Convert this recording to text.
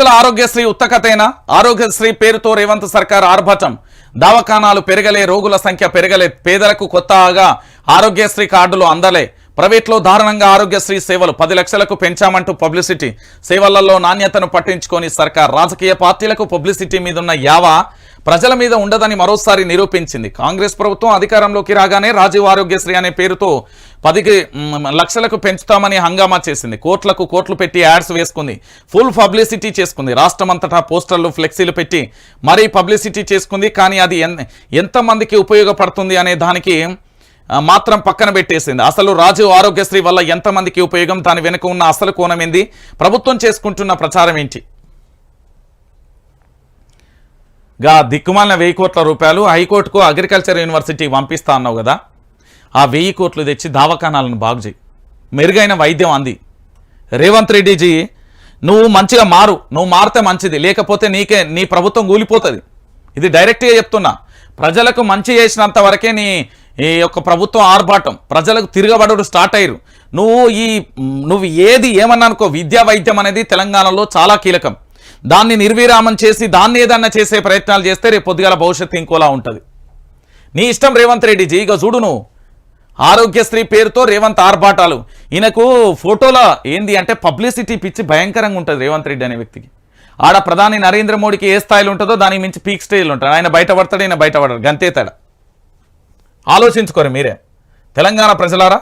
లక్షల ఆరోగ్యశ్రీ ఉత్తకతేనా? ఆరోగ్యశ్రీ పేరుతో రేవంత్ సర్కార్ ఆర్భటం. దవాఖానాలు పెరగలే రోగుల సంఖ్య పెరగలే పేదలకు కొత్తగా ఆరోగ్యశ్రీ కార్డులు అందలే. ప్రైవేట్లో దారుణంగా ఆరోగ్యశ్రీ సేవలు పది లక్షలకు పెంచామంటూ పబ్లిసిటీ. సేవలలో నాణ్యతను పట్టించుకొని సర్కార్. రాజకీయ పార్టీలకు పబ్లిసిటీ మీదున్న యావా ప్రజల మీద ఉండదని మరోసారి నిరూపించింది. కాంగ్రెస్ ప్రభుత్వం అధికారంలోకి రాగానే రాజీవ్ ఆరోగ్యశ్రీ అనే పేరుతో పదికి లక్షలకు పెంచుతామని హంగామా చేసింది. కోట్లకు కోట్లు పెట్టి యాడ్స్ వేసుకుంది. ఫుల్ పబ్లిసిటీ చేసుకుంది. రాష్ట్రమంతటా పోస్టర్లు ఫ్లెక్సీలు పెట్టి మరీ పబ్లిసిటీ చేసుకుంది. కానీ అది ఎన్- ఎంతమందికి ఉపయోగపడుతుంది అనే దానికి మాత్రం పక్కన పెట్టేసింది. అసలు రాజీవ్ ఆరోగ్యశ్రీ వల్ల ఎంతమందికి ఉపయోగం? దాని వెనుక ఉన్న అసలు కోణం ఏంది? ప్రభుత్వం చేసుకుంటున్న ప్రచారం ఏంటి? గా దిక్కుమాలిన వెయ్యి కోట్ల రూపాయలు హైకోర్టుకు అగ్రికల్చర్ యూనివర్సిటీ పంపిస్తా అన్నావు కదా. ఆ వెయ్యి కోట్లు తెచ్చి దవాఖానాలను బాగు చేయి. మెరుగైన వైద్యం అంది. రేవంత్ రెడ్డిజీ నువ్వు మంచిగా మారు. నువ్వు మారితే మంచిది. లేకపోతే నీకే నీ ప్రభుత్వం కూలిపోతుంది. ఇది డైరెక్ట్గా చెప్తున్నా. ప్రజలకు మంచి చేసినంత వరకే నీ ఈ యొక్క ప్రభుత్వం ఆర్భాటం. ప్రజలకు తిరగబడుడు స్టార్ట్ అయ్యారు. నువ్వు ఈ నువ్వు ఏది ఏమన్నా అనుకో విద్యా వైద్యం అనేది తెలంగాణలో చాలా కీలకం. దాన్ని నిర్విరామం చేసి దాన్ని ఏదన్నా చేసే ప్రయత్నాలు చేస్తే రేపు పొద్దుగాల భవిష్యత్తు ఇంకోలా ఉంటుంది. నీ ఇష్టం రేవంత్ రెడ్డి జీ ఇక చూడు నువ్వు ఆరోగ్యశ్రీ పేరుతో రేవంత్ ఆర్భాటాలు. ఈయనకు ఫోటోలో ఏంది అంటే పబ్లిసిటీ పిచ్చి భయంకరంగా ఉంటుంది రేవంత్ రెడ్డి అనే వ్యక్తికి. ఆడ ప్రధాని నరేంద్ర మోడీకి ఏ స్థాయిలో ఉంటుందో దానికి మించి పీక్ స్టేజ్లు ఉంటాడు. ఆయన బయటపడతాడు ఈయన బయటపడడు. గంతే తేడా. ఆలోచించుకోరు మీరే. తెలంగాణ ప్రజలారా